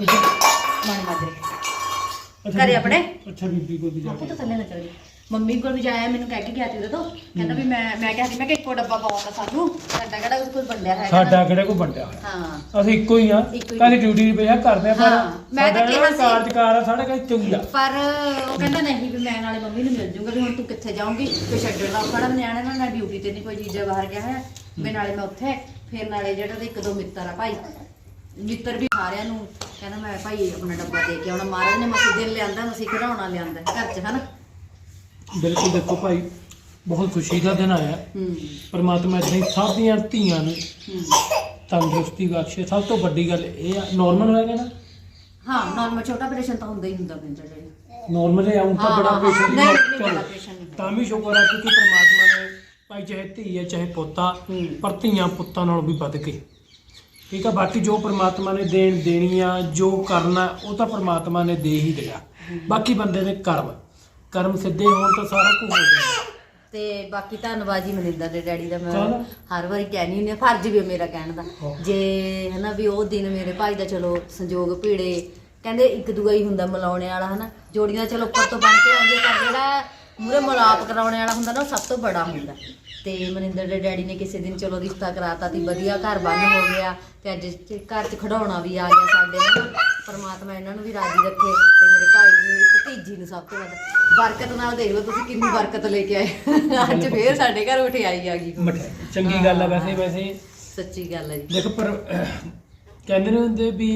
ਮਾਨ ਮਾਜਰੇ। ਘਰੇ ਆਪਣੇ? ਅੱਛਾ ਬੀਬੀ ਕੋਲ ਵੀ ਜਾ ਕੇ ਤਾਂ ਥੱਲੇ ਨਾ ਚੜੀ ਮੰਮੀ ਕੋਲ ਵੀ ਜਾਇਆ ਮੈਨੂੰ ਕਹਿ ਕੇ ਗਿਆ ਸੀ ਉਦੋਂ ਕਹਿੰਦਾ ਵੀ ਮੈਂ ਮੈਂ ਕਿਹਾ ਸੀ ਮੈਂ ਕਿ ਇੱਕੋ ਡੱਬਾ ਪਾਉਂਦਾ ਸਾਨੂੰ। ਸਾਡਾ ਕਿਹੜਾ ਕੋਲ ਵੰਡਿਆ ਹੈਗਾ ਸਾਡਾ ਕਿਹੜੇ ਕੋ ਵੰਡਿਆ ਹੋਇਆ? ਹਾਂ। ਅਸੀਂ ਇੱਕੋ ਹੀ ਆ। ਇੱਕੋ ਹੀ। ਕੱਲ ਡਿਊਟੀ ਤੇ ਪਿਆ ਕਰਦੇ ਆ ਪਰ ਹਾਂ, ਮੈਂ ਤਾਂ ਸਾਡਾ ਕਿਹਾ ਸੀ। ਕਾਰਜਕਾਰ ਆ ਸਾਡਾ ਕਾ ਚੁੰਗੀ ਆ। ਪਰ ਉਹ ਕਹਿੰਦਾ ਨਹੀਂ ਵੀ ਮੈਂ ਨਾਲੇ ਮੰਮੀ ਨੂੰ ਮਿਲ ਜੂੰਗਾ ਵੀ ਹੁਣ ਤੂੰ ਕਿੱਥੇ ਜਾਊਂਗੀ? ਤੇ ਛੱਡਣ ਦਾ ਖੜਾ ਨਿਆਣੇ ਨਾਲ ਮੈਂ ਡਿਊਟੀ ਤੇ ਨਹੀਂ ਕੋਈ ਜੀਜਾ ਬਾਹਰ ਗਿਆ ਹੈ ਵੀ ਨਾਲੇ ਮੈਂ ਉੱਥੇ ਫਿਰ ਨਾਲੇ ਜਿਹੜਾ ਤੇ ਇੱਕ ਦੋ ਮਿੱਤਰ ਆ ਭਾਈ ਮਿੱਤਰ ਵੀ ਸਾਰਿਆਂ ਨੂੰ ਕਹਿੰਦਾ ਮੈਂ ਭਾਈ ਆਪਣਾ ਡੱਬਾ ਦੇ ਕੇ ਆਉਣਾ। ਮਹਾਰਾਜ ਨੇ ਮਸੀ ਦਿਨ ਲਿਆਂਦਾ ਮਸੀ ਖਿਡਾਉਣਾ ਲਿਆਂਦਾ ਘਰ 'ਚ ਹਨਾ? ਬਿਲਕੁਲ ਦੇਖੋ ਭਾਈ ਬਹੁਤ ਖੁਸ਼ੀ ਦਾ ਦਿਨ ਆਇਆ। ਪਰਮਾਤਮਾ ਇਦਾਂ ਹੀ ਸਭ ਦੀਆਂ ਧੀਆਂ ਨੂੰ ਤੰਦਰੁਸਤੀ ਬਖਸ਼ੇ। ਸਭ ਤੋਂ ਵੱਡੀ ਗੱਲ ਇਹ ਆ ਨਾਰਮਲ ਹੋਏਗਾ ਨਾ? ਹਾਂ ਨਾਰਮਲ ਛੋਟਾ ਆਪਰੇਸ਼ਨ ਤਾਂ ਹੁੰਦਾ ਹੀ ਹੁੰਦਾ ਪੈਂਦਾ ਜਿਹੜੀ ਨਾਰਮਲ ਹੈ ਹੁਣ ਤਾਂ ਬੜਾ ਪੇਸ਼ੈਂਟ ਨਹੀਂ। ਤਾਂ ਵੀ ਸ਼ੁਕਰ ਹੈ ਕਿਉਂਕਿ ਪ੍ਰਮਾਤਮਾ ਨੇ ਭਾਈ ਚਾਹੇ ਧੀ ਹੈ ਚਾਹੇ ਪੁੱਤਾ। ਪਰ ਧੀਆਂ ਪੁੱਤਾਂ ਨਾਲੋਂ ਵੀ ਵੱਧ ਕੇ। ਠੀਕ ਹੈ ਬਾਕੀ ਜੋ ਪ੍ਰਮਾਤਮਾ ਨੇ ਦੇਣ ਦੇਣੀ ਆ ਜੋ ਕਰਨਾ ਉਹ ਤਾਂ ਪ੍ਰਮਾਤਮਾ ਨੇ ਦੇ ਹੀ ਦਿਆ ਬਾਕੀ ਬੰਦੇ ਦੇ ਕਰਮ। ਕਰਮ ਸਿੱਧੇ ਹੋਣ ਤਾਂ ਸਾਰਾ ਕੁਝ ਹੋ ਜਾਂਦਾ ਤੇ ਬਾਕੀ ਧੰਨਵਾਦ ਜੀ ਮਨਿੰਦਰ ਦੇ ਡੈਡੀ ਦਾ ਮੈਂ ਚਲੋ। ਹਰ ਵਾਰੀ ਕਹਿਣੀ ਹੁੰਦੀ ਆ ਫਰਜ਼ ਵੀ ਮੇਰਾ ਕਹਿਣ ਦਾ। ਜੇ ਹਨਾ ਵੀ ਉਹ ਦਿਨ ਮੇਰੇ ਭਾਈ ਦਾ ਚਲੋ ਸੰਜੋਗ ਭੀੜੇ ਕਹਿੰਦੇ ਇੱਕ ਦੂਆ ਹੀ ਹੁੰਦਾ ਮਿਲਾਉਣੇ ਵਾਲਾ ਹਨਾ। ਜੋੜੀਆਂ ਚਲੋ ਉੱਪਰ ਤੋਂ ਬਣ ਕੇ ਆਉਂਦੀਆਂ ਪਰ ਜਿਹੜਾ ਮੂਰੇ ਮਲਾਪ ਕਰਾਉਣੇ ਵਾਲਾ ਹੁੰਦਾ ਨਾ ਉਹ ਸਭ ਤੋਂ ਬੜਾ ਹੁੰਦਾ। ਤੇ ਮਨਿੰਦਰ ਦੇ ਡੈਡੀ ਨੇ ਕਿਸੇ ਦਿਨ ਚਲੋ ਰਿਸ਼ਤਾ ਕਰਾਤਾ ਤੀ ਵਧੀਆ ਘਰ ਬੰਨ ਹੋ ਗਿਆ ਤੇ ਅੱਜ ਚ- ਘਰ 'ਚ ਖੜਾਉਣਾ ਵੀ ਆ ਗਿਆ ਸਾਡੇ ਨਾਲ। ਪਰਮਾਤਮਾ ਇਹਨਾਂ ਨੂੰ ਵੀ ਰਾਜੀ ਰੱਖੇ ਤੇ ਮੇਰੇ ਭਾਈ ਨੂੰ ਮੇਰੀ ਭਤੀਜੀ ਨੂੰ ਸਭ ਤੋਂ ਵੱਧ। ਬਰਕਤ ਨਾਲ ਦੇਖ ਲਓ ਤੁਸੀਂ ਕਿੰਨੀ ਬਰਕਤ ਲੈ ਕੇ ਆਏ। ਅੱਜ ਫੇਰ ਸਾਡੇ ਘਰ ਉਠਿਆਈ ਆ ਗਈ। ਮਠਿਆਈ ਚੰਗੀ ਗੱਲ ਆ ਵੈਸੇ ਵੈਸੇ। ਸੱਚੀ ਗੱਲ ਹੈ ਜੀ। ਦੇਖ ਪਰ ਕਹਿੰਦੇ ਨੇ ਹੁੰਦੇ ਵੀ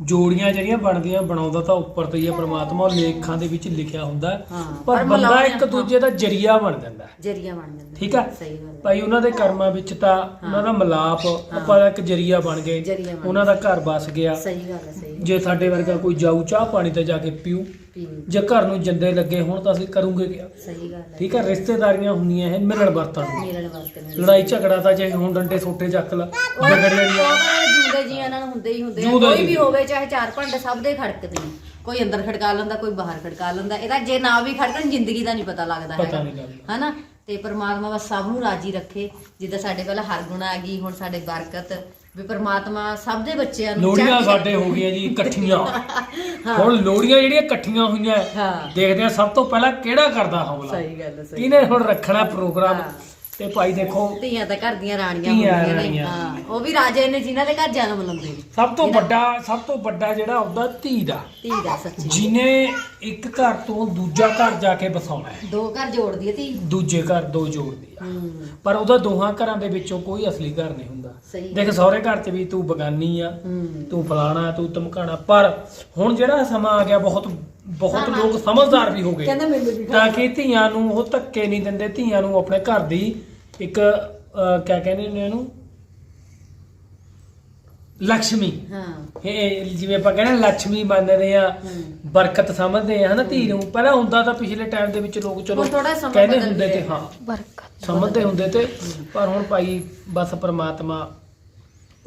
ਜੋੜੀਆਂ ਜਿਹੜੀਆਂ ਬਣਦੀਆਂ ਬਣਾਉਂਦਾ ਤਾਂ ਉੱਪਰ ਤੋਂ ਹੀ ਆ ਪ੍ਰਮਾਤਮਾ ਉਹ ਲੇਖਾਂ ਦੇ ਵਿੱਚ ਲਿਖਿਆ ਹੁੰਦਾ ਹੈ। ਹਾਂ, ਪਰ ਪਰ ਬੰਦਾ ਇੱਕ ਦੂਜੇ ਦਾ ਜਰੀਆ ਬਣ ਜਾਂਦਾ ਹੈ। ਜਰੀਆ ਬਣ ਜਾਂਦਾ ਠੀਕ ਆ ਸਹੀ ਗੱਲ ਹੈ। ਭਾਈ ਉਹਨਾਂ ਦੇ ਕਰਮਾਂ ਵਿੱਚ ਤਾਂ ਉਹਨਾਂ ਦਾ ਮਿਲਾਪ ਆਪਾਂ ਇੱਕ ਜਰੀਆ ਬਣ ਗਏ। ਜਰੀਆ ਬਣ ਉਹਨਾਂ ਦਾ ਘਰ ਬਸ ਗਿਆ। ਸਹੀ ਗੱਲ ਹੈ ਸਹੀ ਜੇ ਸਾਡੇ ਵਰਗਾ ਕੋਈ ਜਾਊ ਚਾਹ ਪਾਣੀ ਤੇ ਜਾ ਕੇ ਪੀਊ ਪੀਣੀ ਜੇ ਘਰ ਨੂੰ ਜੰਦੇ ਲੱਗੇ ਹੁਣ ਤਾਂ ਅਸੀਂ ਕਰੂਗੇ ਕਿਆ? ਸਹੀ ਗੱਲ ਹੈ। ਠੀਕ ਹੈ? ਰਿਸ਼ਤੇਦਾਰੀਆਂ ਹੁੰਦੀਆਂ ਇਹ ਮਿਲਣ ਵਰਤਣ ਨੂੰ। ਮਿਲਣ ਵਾਸਤੇ ਲੜਾਈ ਝਗੜਾ ਤਾਂ ਜੇ ਹੁਣ ਡੰਡੇ ਸੋਟੇ ਚੱਕ ਲਾ ਵਿਗੜ ਜਾਣੀ ਜੂਦੇ ਜੀਆਂ ਨਾਲ ਹੁੰਦੇ ਹੀ ਹੁੰਦੇ ਆ ਜੂਦੇ ਕੋਈ। ਵੀ ਹੋਵੇ ਚਾਹੇ ਚਾਰ ਭਾਂਡੇ ਸਭ ਦੇ ਖੜਕਦੇ ਨੇ। ਕੋਈ ਅੰਦਰ ਖੜਕਾ ਲੈਂਦਾ ਕੋਈ ਬਾਹਰ ਖੜਕਾ ਲੈਂਦਾ। ਇਹਦਾ ਜੇ ਨਾ ਵੀ ਖੜਕਣ ਜ਼ਿੰਦਗੀ ਦਾ ਨਹੀਂ ਪਤਾ ਲੱਗਦਾ ਪਤਾ ਹੈਗਾ। ਨਹੀਂ ਲੱਗਦਾ। ਹਨਾ? ਤੇ ਪਰਮਾਤਮਾ ਬਸ ਸਭ ਨੂੰ ਰਾਜੀ ਰੱਖੇ। ਜਿੱਦਾਂ ਸਾਡੇ ਪਹਿਲਾਂ ਹਰਗੁਣ ਆ ਗਈ ਹੁਣ ਸਾਡੇ ਬਰਕਤ। ਵੀ ਪਰਮਾਤਮਾ ਸਭ ਦੇ ਬੱਚਿਆਂ ਨੂੰ ਲੋੜੀਆਂ ਚੜ੍ਹਦੀ ਸਾਡੇ ਹੋ ਗਈਆਂ ਜੀ ਇਕੱਠੀਆਂ। ਹੁਣ ਲੋੜੀਆਂ ਜਿਹੜੀਆਂ ਇਕੱਠੀਆਂ ਹੋਈਆਂ ਹਾਂ। ਦੇਖਦੇ ਆ ਸਭ ਤੋਂ ਪਹਿਲਾਂ ਕਿਹੜਾ ਕਰਦਾ ਹਮਲਾ? ਸਹੀ ਗੱਲ ਹੈ ਸਹੀ ਇਹਨੇ ਹੁਣ ਰੱਖਣਾ ਪ੍ਰੋਗਰਾਮ? ਹਾਂ। ਤੇ ਭਾਈ ਦੇਖੋ ਧੀਆਂ ਤਾਂ ਘਰ ਦੀਆਂ ਰਾਣੀਆਂ ਧੀਆਂ ਹੁੰਦੀਆਂ ਨੇ। ਰਾਣੀਆਂ। ਹਾਂ ਉਹ ਵੀ ਰਾਜੇ ਨੇ ਜਿਨ੍ਹਾਂ ਦੇ ਘਰ ਜਨਮ ਲੈਂਦੇ ਨੇ। ਸਭ ਤੋਂ ਵੱਡਾ ਸਭ ਤੋਂ ਵੱਡਾ ਜਿਹੜਾ ਉਹਦਾ ਧੀ ਦਾ। ਧੀ ਦਾ ਸੱਚੀ। ਜਿਨੇ ਇੱਕ ਘਰ ਤੋਂ ਦੂਜਾ ਘਰ ਜਾ ਕੇ ਬਸਾਉਣਾ ਹੈ। ਦੋ ਘਰ ਜੋੜਦੀ ਹੈ ਧੀ। ਦੂਜੇ ਘਰ ਦੋ ਜੋੜਦੀ ਆ। ਹੂੰ। ਪਰ ਉਹਦਾ ਦੋਹਾਂ ਘਰਾਂ ਦੇ ਵਿੱਚੋਂ ਕੋਈ ਅਸਲੀ ਘਰ ਨਹੀਂ ਹੁੰਦਾ। ਸਹੀ ਦੇਖ ਸਹੁਰੇ ਘਰ 'ਚ ਵੀ ਤੂੰ ਬਗਾਨੀ ਆ ਹੂੰ। ਤੂੰ ਫਲਾਣਾ ਤੂੰ ਧਮਕਾਣਾ ਪਰ ਹੁਣ ਜਿਹੜਾ ਸਮਾਂ ਆ ਗਿਆ ਬਹੁਤ ਬਹੁਤ ਲੋਕ ਸਮਝਦਾਰ ਵੀ ਹੋ ਗਏ। ਕਹਿੰਦਾ ਮੈਨੂੰ ਵੀ ਤਾਂ ਕਿ ਧੀਆਂ ਨੂੰ ਉਹ ਧੱਕੇ ਨਹੀਂ ਦਿੰਦੇ ਧੀਆਂ ਨੂੰ ਆਪਣੇ ਘਰ ਦੀ ਇੱਕ ਕਿਆ ਕਹਿੰਦੇ ਨੇ ਇਹਨੂੰ? ਲక్ష్ਮੀ ਹਾਂ। ਇਹ ਜਿਵੇਂ ਆਪਾਂ ਕਹਿੰਦੇ ਹਾਂ, ਲక్ష్ਮੀ ਮੰਨਦੇ ਆ ਬਰਕਤ ਸਮਝਦੇ ਆ ਹਨਾ ਧੀ ਨੂੰ? ਪਹਿਲਾਂ ਹੁੰਦਾ ਤਾਂ ਪਿਛਲੇ ਟਾਈਮ ਦੇ ਵਿੱਚ ਲੋਕ ਚਲੋ ਕਹਿੰਦੇ ਹੁੰਦੇ ਤੇ ਹਾਂ। ਬਰਕਤ ਸਮਝਦੇ ਹੁੰਦੇ ਤੇ ਪਰ ਹੁਣ ਭਾਈ ਬਸ ਪ੍ਰਮਾਤਮਾ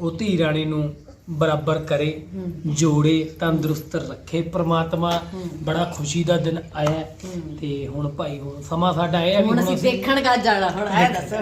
ਉਹ ਧੀ ਰਾਣੀ ਨੂੰ ਬਰਾਬਰ ਕਰੇ ਜੋੜੇ ਤੰਦਰੁਸਤ ਰੱਖੇ ਪ੍ਰਮਾਤਮਾ। ਬੜਾ ਖੁਸ਼ੀ ਦਾ ਦਿਨ ਆਇਆ। ਹੈ। ਤੇ ਹੁਣ ਭਾਈ ਹੁਣ ਸਮਾਂ ਸਾਡਾ ਇਹ ਹੈ ਵੀ ਹੁਣ ਅਸੀਂ ਵੇਖਣ ਕਾ ਜਾਣਾ ਹੁਣ ਐ ਦੱਸ।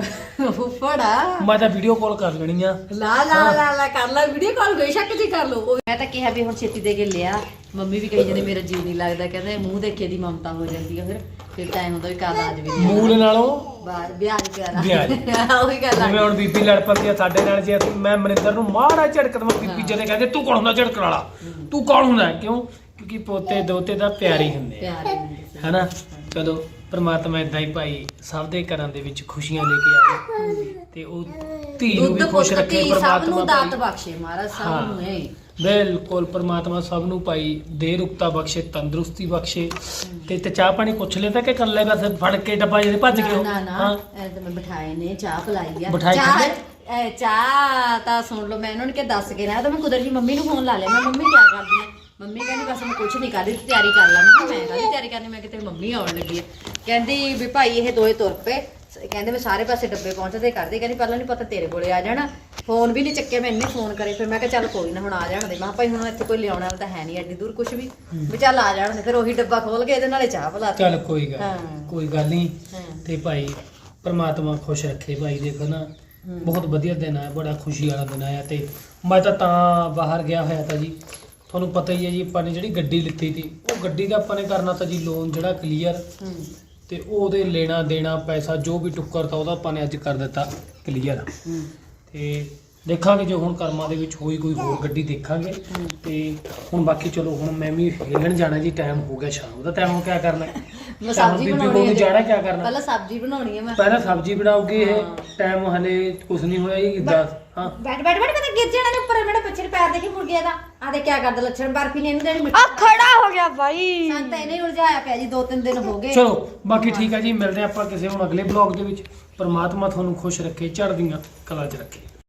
ਫੁੱਫੜਾ ਮੈਂ ਤਾਂ ਵੀਡੀਓ ਕਾਲ ਕਰ ਲੈਣੀ ਆ। ਲਾ ਲਾ ਲਾ ਲਾ ਕਰ ਲੈ ਵੀਡੀਓ ਕਾਲ ਬੇਸ਼ੱਕ ਜੀ ਕਰ ਲਓ। ਮੈਂ ਤਾਂ ਕਿਹਾ ਵੀ ਹੁਣ ਛੇਤੀ ਦੇ ਕੇ ਲਿਆ। ਮੰਮੀ ਵੀ ਕਹੀ ਜਾਂਦੇ ਮੇਰਾ ਜੀਵ ਨਹੀਂ ਲੱਗਦਾ। ਕਹਿੰਦੇ ਮੂੰਹ ਦੇਖੇ ਦੀ ਮਮਤਾ ਹੋ ਜਾਂਦੀ ਆ ਫਿਰ। ਫਿਰ ਟਾਈਮ ਹੁੰਦਾ ਵੀ ਕਾਲ ਆਜ ਵੀ ਮੂਲ ਨਾਲੋਂ ਬਾਹਰ ਵਿਆਜ ਪਿਆਰਾ ਵਿਆਜ। ਉਹੀ ਗੱਲ ਆ ਜਿਵੇਂ ਹੁਣ ਬੀਬੀ ਲੜ ਪੈਂਦੀ ਆ ਸਾਡੇ ਨਾਲ ਜੇ ਅਸੀਂ ਮੈਂ ਮਨਿੰਦਰ ਨੂੰ ਮਾੜਾ ਝੜਕ ਦਵਾਂ ਬੀਬੀ ਜਦੇ ਕਹਿੰਦੇ ਤੂੰ ਕੌਣ ਹੁੰਦਾ ਝੜਕਣ ਵਾਲਾ ਤੂੰ ਕੌਣ ਹੁੰਦਾ ਹੈ? ਕਿਉਂ ਕਿਉਂਕਿ ਪੋਤੇ ਦੋਤੇ ਦਾ ਪਿਆਰ ਹੀ ਹੁੰਦੇ ਆ ਪਿਆਰ। ਹਨਾ ਚਲੋ ਪ੍ਰਮਾਤਮਾ ਇਦਾਂ ਹੀ ਭਾਈ ਸਭ ਦੇ ਘਰਾਂ ਦੇ ਵਿੱਚ ਖੁਸ਼ੀਆਂ ਲੈ ਕੇ ਆਵੇ ਤੇ ਉਹ ਧੀ ਨੂੰ ਵੀ ਦੁੱਧ ਖੁਸ਼ ਪੁੱਤ ਰੱਖੇ ਧੀ ਸਭ ਪ੍ਰਮਾਤਮਾ ਨੂੰ ਦਾਤ ਭਾਈ। ਬਖਸ਼ੇ ਮਹਾਰਾਜ ਸਭ ਹਾਂ। ਨੂੰ ਹੈ ਬਿਲਕੁਲ ਪ੍ਰਮਾਤਮਾ ਸਭ ਨੂੰ ਭਾਈ ਦੇ ਰੁਕਤਾ ਬਖਸ਼ੇ ਤੰਦਰੁਸਤੀ ਬਖਸ਼ੇ। ਤੇ ਤੇ ਚਾਹ ਪਾਣੀ ਪੁੱਛ ਲੈਂਦਾ ਕਿ ਕੱਲੇ ਬਸ ਫੜ ਕੇ ਡੱਬਾ ਜਿਹਦੇ ਭੱਜ ਗਏ ਨਾ ਹੋ ਨਾ ਨਾ ਹਾਂ। ਐ ਤਾਂ ਮੈਂ ਬਿਠਾਏ ਨੇ ਚਾਹ ਪਿਲਾਈ ਆ। ਚਾਹ ਚਾਹ ਤਾਂ ਸੁਣ ਲਓ ਮੈਂ ਉਹਨਾਂ ਨੂੰ ਕਿ ਦੱਸ ਕੇ ਨਾ ਤਾਂ ਮੈਂ ਕੁਦਰਤੀ ਮੰਮੀ ਨੂੰ ਫੋਨ ਲਾ ਲਿਆ। ਮੈਂ ਮੰਮੀ ਕੀ ਕਰਦੀ ਆ? ਮੰਮੀ ਕਹਿੰਦੀ ਬਸ ਮੈਂ ਕੁਝ ਨਹੀਂ ਕਰਦੀ ਤਿਆਰੀ ਕਰ ਲੈ। ਮੈਂ ਕਿਹਾ ਮੈਂ ਕਾਹਦੀ ਤਿਆਰੀ ਕਰਨੀ ਮੈਂ ਕਿਤੇ ਮੰਮੀ ਆਉਣ ਲੱਗੀ ਆ ਕਹਿੰਦੀ ਵੀ ਭਾਈ ਇਹ ਦੋਏ ਤੁਰ ਪਏ। ਕਹਿੰਦੇ ਮੈਂ ਸਾਰੇ ਪਾਸੇ ਡੱਬੇ ਪਹੁੰਚਦੇ ਕਰਦੇ ਕਹਿੰਦੀ ਪਹਿਲਾਂ ਨਹੀਂ ਪਤਾ ਤੇਰੇ ਕੋਲੇ ਆ ਜਾਣਾ। ਫੋਨ ਵੀ ਨਹੀਂ ਚੱਕਿਆ ਮੈਂ ਇੰਨੇ ਫੋਨ ਕਰੇ ਫਿਰ ਮੈਂ ਕਿਹਾ ਚੱਲ ਕੋਈ ਨਾ ਹੁਣ ਆ ਜਾਣ ਦੇ। ਮੈਂ ਕਿਹਾ ਭਾਈ ਹੁਣ ਇੱਥੇ ਕੋਈ ਲਿਆਉਣ ਵਾਲਾ ਤਾਂ ਹੈ ਨਹੀਂ ਐਡੀ ਦੂਰ ਕੁਝ ਵੀ। ਵੀ ਚੱਲ ਆ ਜਾਣ ਦੇ ਫਿਰ ਉਹੀ ਡੱਬਾ ਖੋਲ ਕੇ ਇਹਦੇ ਨਾਲੇ ਚਾਹ ਪਿਲਾਤੀ ਚੱਲ ਕੋਈ ਗੱਲ ਹਾਂ। ਕੋਈ ਗੱਲ ਨਹੀਂ ਹਾਂ। ਤੇ ਭਾਈ ਪ੍ਰਮਾਤਮਾ ਖੁਸ਼ ਰੱਖੇ ਭਾਈ ਦੇਖੋ ਨਾ ਬਹੁਤ ਵਧੀਆ ਦਿਨ ਆਇਆ ਬੜਾ ਖੁਸ਼ੀ ਵਾਲਾ ਦਿਨ ਆਇਆ ਤੇ ਮੈਂ ਤਾਂ ਤਾਂ ਬਾਹਰ ਗਿਆ ਹੋਇਆ ਤਾਂ ਜੀ। ਤੁਹਾਨੂੰ ਪਤਾ ਹੀ ਹੈ ਜੀ ਆਪਾਂ ਨੇ ਜਿਹੜੀ ਗੱਡੀ ਲਿੱਤੀ ਸੀ ਉਹ ਗੱਡੀ ਦਾ ਆਪਾਂ ਨੇ ਕਰਨਾ ਤਾਂ ਜੀ ਲੋਨ ਜਿਹੜਾ ਕਲੀਅਰ ਹੂੰ। ਤੇ ਉਹਦੇ ਲੈਣਾ ਦੇਣਾ ਪੈਸਾ ਜੋ ਵੀ ਟੁੱਕਰ ਤਾਂ ਉਹਦਾ ਆਪਾਂ ਨੇ ਅੱਜ ਕਰ ਦਿੱਤਾ ਕਲੀਅਰ ਹੂੰ। ਤੇ ਦੇਖਾਂਗੇ ਜੋ ਹੁਣ ਕਰਮਾਂ ਦੇ ਵਿੱਚ ਹੋਈ ਕੋਈ ਹੋਰ ਗੱਡੀ ਦੇਖਾਂਗੇ। ਤੇ ਹੁਣ ਬਾਕੀ ਚਲੋ ਹੁਣ ਮੈਂ ਵੀ ਹਿੱਲਣ ਜਾਣਾ ਜੀ ਟਾਈਮ ਹੋ ਗਿਆ ਸ਼ਾਮ ਦਾ ਟਾਈਮ ਹੋ ਕਿਆ ਕਰਨਾ? ਹੈ? ਮੈਂ ਸਬਜ਼ੀ ਬੀਬੀ ਬਣਾਉਣੀ ਹੈ ਨੂੰ ਜਾਣਾ ਕਿਆ ਕਰਨਾ? ਪਹਿਲਾਂ ਸਬਜ਼ੀ ਬਣਾਉਣੀ ਹੈ ਮੈਂ। ਪਹਿਲਾਂ ਸਬਜ਼ੀ ਬਣਾਉਗੀ ਇਹ। ਟਾਈਮ ਹਲੇ ਕੁਝ ਨਹੀਂ ਹੋਇਆ ਜੀ 10 ਹਾਂ। ਬੈਠ ਬੈਠ ਬੈਠ ਕਿਤੇ ਗਿਰ ਜਾਣਾ ਨੇ ਉੱਪਰ ਮੇਰੇ ਪਿੱਛੇ ਪੈਰ ਦੇਖੀ ਮੁਰਗੇ ਦਾ। ਆ ਦੇ ਕਿਆ ਕਰਦਾ ਲੱਛਣ ਬਰਫੀ ਨੇ ਇਹਨੂੰ ਦੇਣੀ ਆ ਖੜਾ ਹੋ ਗਿਆ ਭਾਈ ਸਾਨੂੰ ਤਾਂ ਇਹਨੇ ਹੀ ਉਲਝਾਇਆ ਪਿਆ ਜੀ ਦੋ ਤਿੰਨ ਦਿਨ ਹੋ ਗਏ। ਚਲੋ ਬਾਕੀ ਠੀਕ ਹੈ ਜੀ ਮਿਲਦੇ ਆਪਾਂ ਕਿਸੇ ਹੁਣ ਅਗਲੇ ਬਲੌਗ ਦੇ ਵਿੱਚ। ਪਰਮਾਤਮਾ ਤੁਹਾਨੂੰ ਖੁਸ਼ ਰੱਖੇ ਚੜ੍ਹਦੀਆਂ ਕਲਾ 'ਚ ਰੱਖੇ।